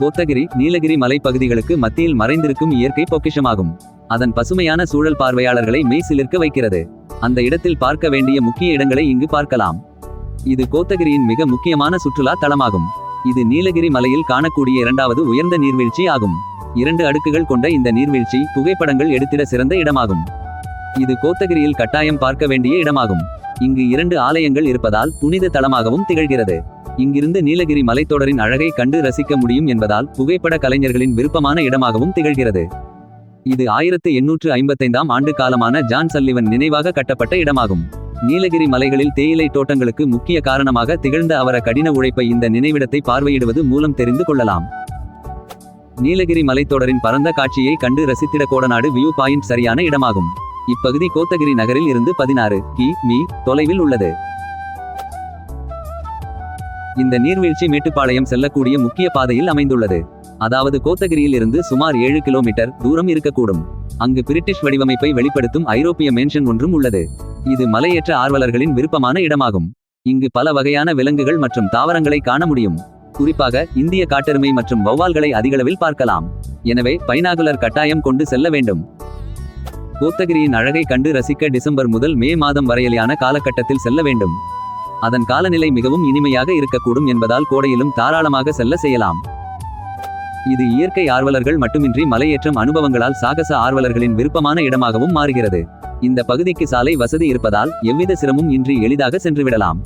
கோத்தகிரி நீலகிரி மலைப்பகுதிகளுக்கு மத்தியில் மறைந்திருக்கும் இயற்கை பொக்கிஷமாகும். அதன் பசுமையான சூழல் பார்வையாளர்களை மெய் சிலிர்க்க வைக்கிறது. அந்த இடத்தில் பார்க்க வேண்டிய முக்கிய இடங்களை இங்கு பார்க்கலாம். இது கோத்தகிரியின் மிக முக்கியமான சுற்றுலா தளமாகும் இது நீலகிரி மலையில் காணக்கூடிய இரண்டாவது உயர்ந்த நீர்வீழ்ச்சி ஆகும். இரண்டு அடுக்குகள் கொண்ட இந்த நீர்வீழ்ச்சி புகைப்படங்கள் எடுத்திட சிறந்த இடமாகும். இது கோத்தகிரியில் கட்டாயம் பார்க்க வேண்டிய இடமாகும். இங்கு இரண்டு ஆலயங்கள் இருப்பதால் புனித தலமாகவும் திகழ்கிறது. இங்கிருந்து நீலகிரி மலைத்தொடரின் அழகை கண்டு ரசிக்க முடியும் என்பதால் புகைப்பட கலைஞர்களின் விருப்பமான இடமாகவும் திகழ்கிறது. இது ஆயிரத்து எண்ணூற்று ஐம்பத்தைந்தாம் ஆண்டு காலமான ஜான் சல்லிவன் நினைவாக கட்டப்பட்ட இடமாகும். நீலகிரி மலைகளில் தேயிலை தோட்டங்களுக்கு முக்கிய காரணமாக திகழ்ந்த அவர கடின உழைப்பை இந்த நினைவிடத்தை பார்வையிடுவது மூலம் தெரிந்து கொள்ளலாம். நீலகிரி மலைத்தொடரின் பரந்த காட்சியை கண்டு ரசித்திட கோடநாடு வியூ பாயிண்ட் சரியான இடமாகும். இப்பகுதி கோத்தகிரி நகரில் இருந்து பதினாறு கி மீ தொலைவில் உள்ளது. இந்த நீர்வீழ்ச்சி மேட்டுப்பாளையம் செல்லக்கூடிய முக்கிய பாதையில் அமைந்துள்ளது. அதாவது கோத்தகிரியில் இருந்து சுமார் ஏழு கிலோமீட்டர் தூரம் இருக்கக்கூடும். அங்கு பிரிட்டிஷ் வடிவமைப்பை வெளிப்படுத்தும் ஐரோப்பிய மேன்ஷன் ஒன்றும் உள்ளது. இது மலையேற்ற ஆர்வலர்களின் விருப்பமான இடமாகும். இங்கு பல வகையான விலங்குகள் மற்றும் தாவரங்களை காண முடியும். குறிப்பாக இந்திய காட்டெருமை மற்றும் வௌவால்களை அதிகளவில் பார்க்கலாம். எனவே பைனாகுலர் கட்டாயம் கொண்டு செல்ல வேண்டும். கோத்தகிரியின் அழகை கண்டு ரசிக்க டிசம்பர் முதல் மே மாதம் வரையிலான காலகட்டத்தில் செல்ல வேண்டும். அதன் காலநிலை மிகவும் இனிமையாக இருக்கக்கூடும் என்பதால் கோடையிலும் தாராளமாக செல்ல செய்யலாம். இது இயற்கை ஆர்வலர்கள் மட்டுமின்றி மலையேற்றம் அனுபவங்களால் சாகச ஆர்வலர்களின் விருப்பமான இடமாகவும் மாறுகிறது. இந்த பகுதிக்கு சாலை வசதி இருப்பதால் எவ்வித சிரமும் இன்றி எளிதாக சென்றுவிடலாம்.